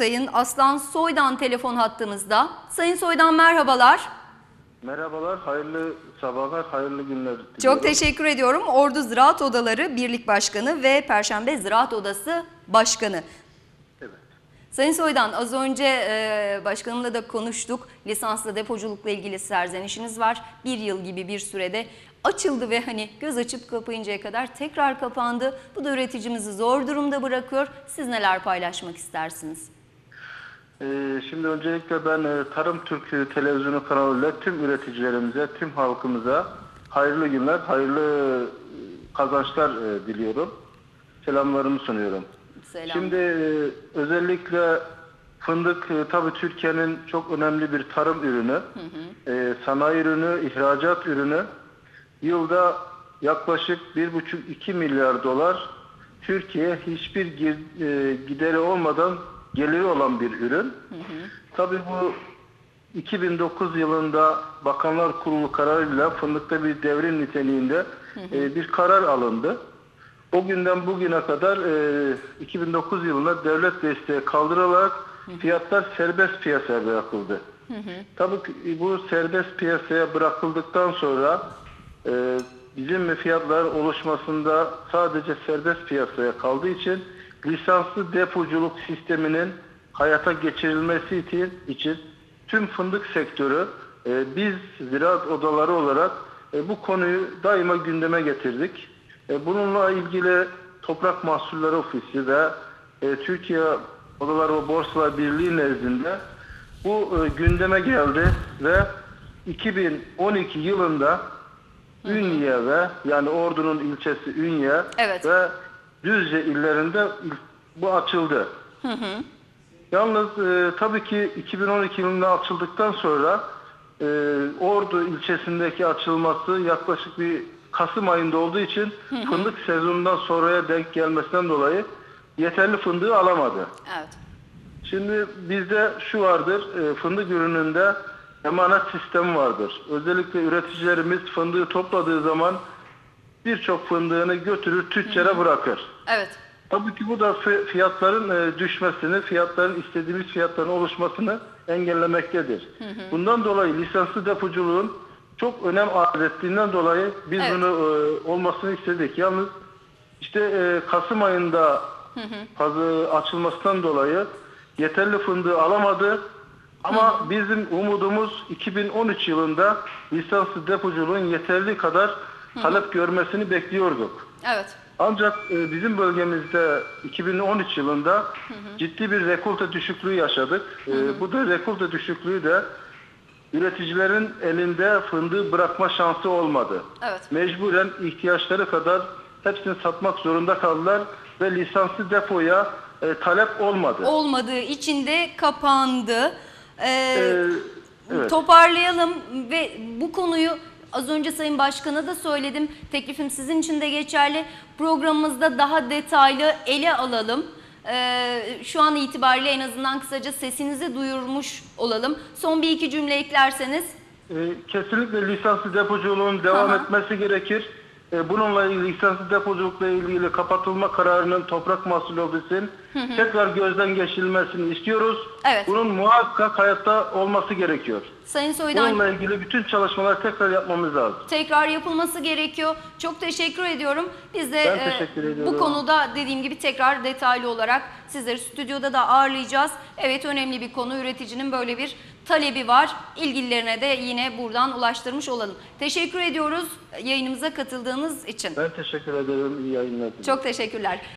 Sayın Aslan Soydan telefon hattımızda. Sayın Soydan merhabalar. Merhabalar, hayırlı sabahlar, hayırlı günler. diliyorum. Çok teşekkür ediyorum. Ordu Ziraat Odaları Birlik Başkanı ve Perşembe Ziraat Odası Başkanı. Evet. Sayın Soydan az önce e, başkanımla da konuştuk. Lisanslı depoculukla ilgili serzenişiniz var. Bir yıl gibi bir sürede açıldı ve hani göz açıp kapayıncaya kadar tekrar kapandı. Bu da üreticimizi zor durumda bırakıyor. Siz neler paylaşmak istersiniz? Ee, şimdi öncelikle ben e, Tarım Türk televizyonu kanalıyla tüm üreticilerimize, tüm halkımıza hayırlı günler, hayırlı e, kazançlar e, diliyorum. Selamlarımı sunuyorum. Selam. Şimdi özellikle fındık tabii Türkiye'nin çok önemli bir tarım ürünü. E, sanayi ürünü, ihracat ürünü. Yılda yaklaşık 1,5-2 milyar dolar Türkiye hiçbir gideri olmadan geliri olan bir ürün. Tabii bu 2009 yılında Bakanlar Kurulu kararıyla fındıkta bir devrim niteliğinde e, bir karar alındı. O günden bugüne kadar e, 2009 yılında devlet desteği kaldırılarak fiyatlar serbest piyasaya bırakıldı. Tabii ki bu serbest piyasaya bırakıldıktan sonra e, bizim fiyatlar oluşmasında sadece serbest piyasaya kaldığı için lisanslı depoculuk sisteminin hayata geçirilmesi için, tüm fındık sektörü e, biz ziraat odaları olarak e, bu konuyu daima gündeme getirdik. E, bununla ilgili Toprak Mahsulleri Ofisi ve e, Türkiye Odalar ve Borsalar Birliği nezdinde bu e, gündeme geldi ve 2012 yılında Ünye ve yani Ordu'nun ilçesi Ünye Evet. ve Düzce illerinde il- bu açıldı. Yalnız e, tabii ki 2012 yılında açıldıktan sonra e, Ordu ilçesindeki açılması yaklaşık bir Kasım ayında olduğu için fındık sezonundan sonraya denk gelmesinden dolayı yeterli fındığı alamadı. Evet. Şimdi bizde şu vardır, e, fındık ürününde emanet sistemi vardır. Özellikle üreticilerimiz fındığı topladığı zaman birçok fındığını götürür tüccara bırakır. Evet. Tabii ki bu da fi- fiyatların e, düşmesini, fiyatların istediğimiz fiyatların oluşmasını engellemektedir. Bundan dolayı lisanslı depoculuğun çok önem arz ettiğinden dolayı biz Evet. bunu e, olmasını istedik. Yalnız işte e, Kasım ayında fazla açılmasından dolayı yeterli fındığı alamadı. Ama bizim umudumuz 2013 yılında lisanslı depoculuğun yeterli kadar talep görmesini bekliyorduk. Evet. Ancak e, bizim bölgemizde 2013 yılında ciddi bir rekolte düşüklüğü yaşadık. E, bu da rekolte düşüklüğü de üreticilerin elinde fındığı bırakma şansı olmadı. Evet. Mecburen ihtiyaçları kadar hepsini satmak zorunda kaldılar ve lisanslı depoya e, talep olmadı. Olmadığı için de kapandı. Ee, E, evet. Toparlayalım ve bu konuyu az önce Sayın Başkan'a da söyledim. Teklifim sizin için de geçerli. Programımızda daha detaylı ele alalım. Ee, şu an itibariyle en azından kısaca sesinizi duyurmuş olalım. Son bir iki cümle eklerseniz. E, kesinlikle lisanslı depoculuğun devam Aha. etmesi gerekir. E, bununla ilgili lisanslı depoculukla ilgili kapatılma kararının Toprak Mahsulü Ofisi'nin tekrar gözden geçirilmesini istiyoruz. Evet. Bunun muhakkak hayatta olması gerekiyor. Sayın Soydan Bununla ilgili bütün çalışmalar tekrar yapmamız lazım. tekrar yapılması gerekiyor. Çok teşekkür ediyorum. Biz de Ben e, teşekkür bu ediyorum. konuda dediğim gibi tekrar detaylı olarak sizleri stüdyoda da ağırlayacağız. Evet önemli bir konu. Üreticinin böyle bir talebi var. İlgililerine de yine buradan ulaştırmış olalım. Teşekkür ediyoruz yayınımıza katıldığınız için. Ben teşekkür ederim. İyi yayınlar. Çok teşekkürler.